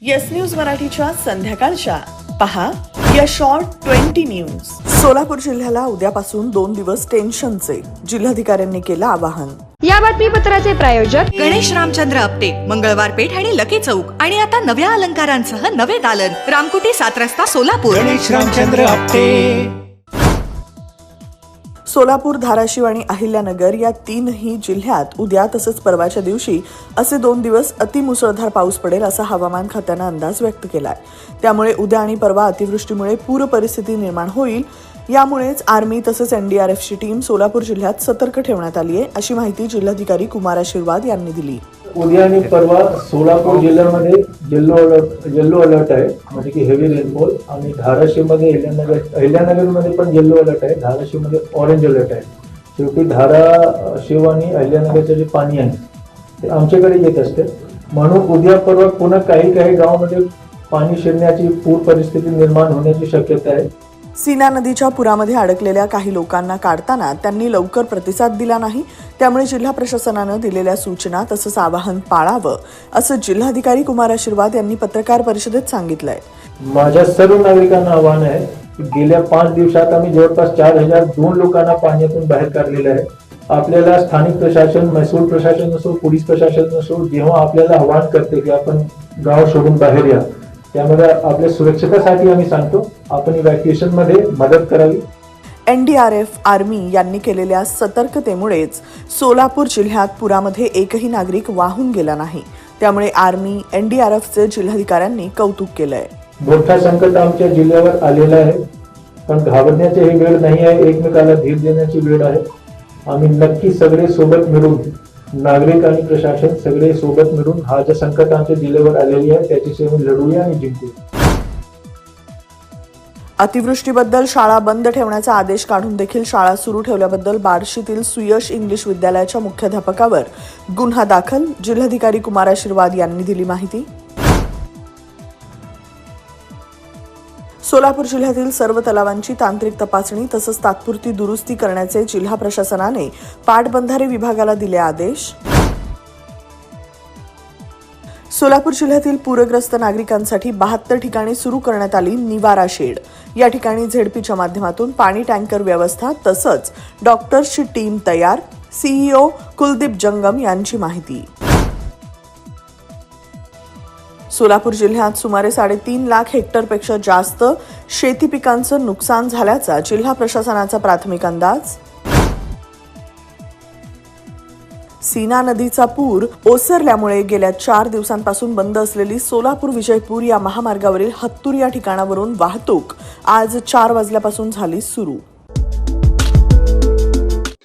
Yes news मराठीच्या संध्याकाळच्या. पहा या शॉर्ट ट्वेंटी न्यूज सोलापूर जिल्ह्याला उद्यापासून दोन दिवस टेन्शनचे जिल्हाधिकाऱ्यांनी केलं आवाहन. या बातमीपत्राचे प्रायोजक गणेश रामचंद्र आपटे मंगळवार पेठ आणि लकी चौक. आणि आता नव्या अलंकारांसह नवे दालन. रामकुटी सात रस्ता सोलापूर. गणेश रामचंद्र आपटे. सोलापूर धाराशिव आणि अहिल्यानगर या तीनही जिल्ह्यात उद्या तसंच परवाच्या दिवशी असे दोन दिवस अतिमुसळधार पाऊस पडेल असा हवामान खात्यानं अंदाज व्यक्त केला आहे त्यामुळे उद्या आणि परवा अतिवृष्टीमुळे पूर परिस्थिती निर्माण होईल. यामुळेच आर्मी तसंच एनडीआरएफची टीम सोलापूर जिल्ह्यात सतर्क ठेवण्यात आली आहे अशी माहिती जिल्हाधिकारी कुमार आशीर्वाद यांनी दिली. उद्या आणि परवा सोलापूर जिल्ह्यामध्ये येल्लो अलर्ट येल्लो अलर्ट आहे. म्हणजे की हेवी रेनफॉल आणि धाराशिवमध्ये अहिल्यानगर अहिल्यानगरमध्ये पण येल्लो अलर्ट आहे. धाराशिवमध्ये ऑरेंज अलर्ट आहे. शेवटी धाराशिव आणि अहिल्यानगरचं जे पाणी आहे ते आमच्याकडे येत असते. म्हणून उद्या परवा पुन्हा काही काही गावामध्ये पाणी शिरण्याची पूर परिस्थिती निर्माण होण्याची शक्यता आहे. सीना नदीच्या पुरामध्ये अडकलेल्या काही लोकांना काढताना त्यांनी लवकर प्रतिसाद दिला नाही. त्यामुळे जिल्हा प्रशासनानं दिलेल्या सूचना तसंच आवाहन पाळावं असं जिल्हाधिकारी कुमार आशीर्वाद यांनी पत्रकार परिषदेत सांगितलंय. माझ्या सर्व नागरिकांना आव्हान आहे की गेल्या पाच दिवसात आम्ही जवळपास चार हजार दोन लोकांना पाण्यातून बाहेर काढलेलं आहे. आपल्याला स्थानिक प्रशासन महसूल प्रशासन असो पोलीस प्रशासन असो जेव्हा आपल्याला आव्हान करते की आपण गाव सोडून बाहेर या त्यामध्ये आपल्या सुरक्षतेसाठी आम्ही सांगतो. आपण इव्हॅक्युएशनमध्ये मदत करावी. एनडीआरएफ आर्मी यांनी केलेल्या सतर्कतेमुळेच सोलापूर जिल्ह्यात पुरामध्ये एकही नागरिक वाहून गेला नाही. त्यामुळे आर्मी एनडीआरएफचे जिल्हाधिकाऱ्यांनी कौतुक केलंय. मोठा संकट आमच्या जिल्ह्यावर आलेला आहे. पण घाबरण्याची ही वेळ नाही आहे. एकमेकाला धीर देण्याची वेळ आहे. आम्ही नक्की सगळे सोबत मिळून नागरिक आणि प्रशासन सगळे सोबत मिळून हा जे संकट आमच्या जिल्ह्यावर आलेली आहे त्याची आम्ही लढूया आणि जिंकूया. अतिवृष्टीबद्दल शाळा बंद ठेवण्याचा आदेश काढून देखील शाळा सुरू ठेवल्याबद्दल बार्शीतील सुयश इंग्लिश विद्यालयाच्या मुख्याध्यापकावर गुन्हा दाखल. जिल्हाधिकारी कुमार आशीर्वाद यांनी दिली माहिती. सोलापूर जिल्ह्यातील सर्व तलावांची तांत्रिक तपासणी तसंच तात्पुरती दुरुस्ती करण्याचे जिल्हा प्रशासनाने पाटबंधारे विभागाला दिले आदेश. सोलापूर जिल्ह्यातील पूरग्रस्त नागरिकांसाठी बहात्तर ठिकाणी सुरू करण्यात आली निवारा शेड. या ठिकाणी झेडपीच्या माध्यमातून पाणी टँकर व्यवस्था तसंच डॉक्टर्सची टीम तयार सीईओ कुलदीप जंगम यांची माहिती. सोलापूर जिल्ह्यात सुमारे साडेतीन लाख हेक्टरपेक्षा जास्त शेती पिकांचं नुकसान झाल्याचा जिल्हा प्रशासनाचा प्राथमिक अंदाज. सीना नदीचा पूर ओसरल्यामुळे गेल्या चार दिवसांपासून बंद असलेली सोलापूर विजयपूर या महामार्गावरील हत्तूर या ठिकाणावरून वाहतूक आज चार वाजल्यापासून झाली सुरू.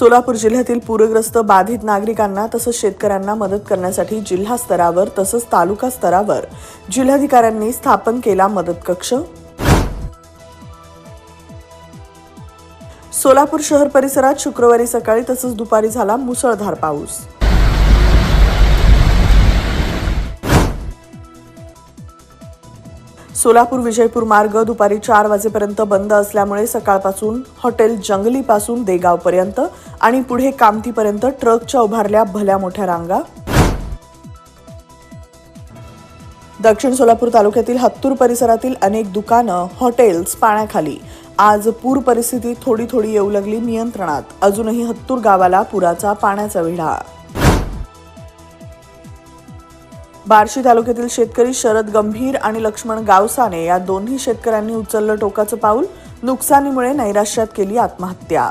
सोलापूर जिल्ह्यातील पूरग्रस्त बाधित नागरिकांना तसंच शेतकऱ्यांना मदत करण्यासाठी जिल्हा स्तरावर तसंच तालुका स्तरावर जिल्हाधिकाऱ्यांनी स्थापन केला मदत कक्ष. सोलापूर शहर परिसरात शुक्रवारी सकाळी तसंच दुपारी झाला मुसळधार पाऊस. सोलापूर विजयपूर मार्ग दुपारी चार वाजेपर्यंत बंद असल्यामुळे सकाळपासून हॉटेल जंगलीपासून देगावपर्यंत आणि पुढे कामतीपर्यंत ट्रकच्या उभारल्या भल्या मोठ्या रांगा. दक्षिण सोलापूर तालुक्यातील हत्तूर परिसरातील अनेक दुकानं हॉटेल्स पाण्याखाली. आज पूर परिस्थिती थोडी थोडी येऊ लागली नियंत्रणात. अजूनही हत्तूर गावाला पुराचा पाण्याचा विढा बार्शी तालुक्यातील शेतकरी शरद गंभीर आणि लक्ष्मण गावसाने या दोन्ही शेतकऱ्यांनी उचललं टोकाचं पाऊल. नुकसानीमुळे नैराश्यात केली आत्महत्या.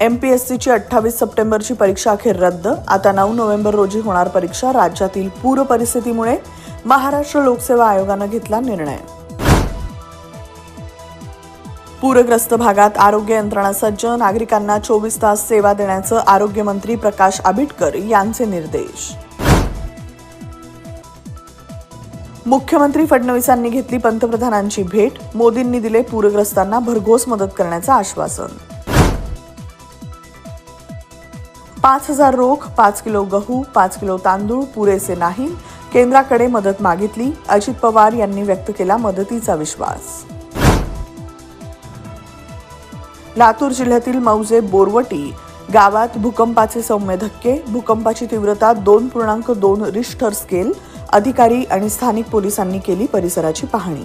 M P S सीची अठ्ठावीस सप्टेंबरची परीक्षा अखेर रद्द. आता नऊ नोव्हेंबर रोजी होणार परीक्षा. राज्यातील पूर परिस्थितीमुळे महाराष्ट्र लोकसेवा आयोगानं घेतला निर्णय. पूरग्रस्त भागात आरोग्य यंत्रणा सज्ज. नागरिकांना चोवीस तास सेवा देण्याचं आरोग्यमंत्री प्रकाश आबिटकर यांचे निर्देश. मुख्यमंत्री फडणवीसांनी घेतली पंतप्रधानांची भेट. मोदींनी दिले पूरग्रस्तांना भरघोस मदत करण्याचं आश्वासन. पाच हजार रोख पाच किलो गहू पाच किलो तांदूळ पुरेसे नाही केंद्राकडे मदत मागितली. अजित पवार यांनी व्यक्त केला मदतीचा विश्वास. लातूर जिल्ह्यातील मौजे बोरवटी गावात भूकंपाचे सौम्य धक्के भूकंपाची तीव्रता दोन पूर्णांक दोन रिश्टर स्केल अधिकारी आणि स्थानिक पोलिसांनी केली परिसराची पाहणी.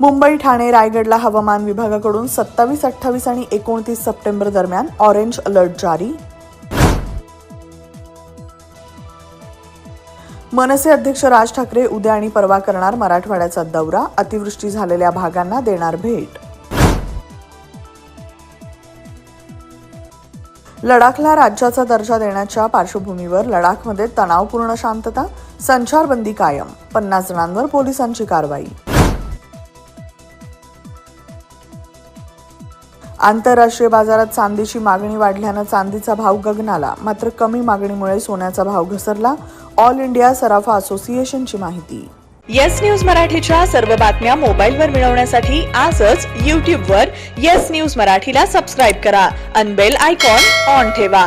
मुंबई ठाणे रायगडला हवामान विभागाकडून सत्तावीस अठ्ठावीस आणि एकोणतीस सप्टेंबर दरम्यान ऑरेंज अलर्ट जारी. मनसे अध्यक्ष राज ठाकरे उद्या आणि परवा करणार मराठवाड्याचा दौरा अतिवृष्टी झालेल्या भागांना देणार भेट. लडाखला राज्याचा दर्जा देण्याच्या पार्श्वभूमीवर लडाखमध्ये तणावपूर्ण शांतता संचारबंदी कायम पन्नास जणांवर पोलिसांची कारवाई. आंतरराष्ट्रीय बाजारात चांदीची मागणी वाढल्यानं चांदीचा भाव गगनाला मात्र कमी मागणीमुळे सोन्याचा भाव घसरला. ऑल इंडिया सराफा असोसिएशनची माहिती. येस न्यूज मराठीच्या सर्व बातम्या मोबाईलवर मिळवण्यासाठी आजच यूट्यूबवर येस न्यूज मराठीला सबस्क्राईब करा. अनबेल आयकॉन ऑन ठेवा.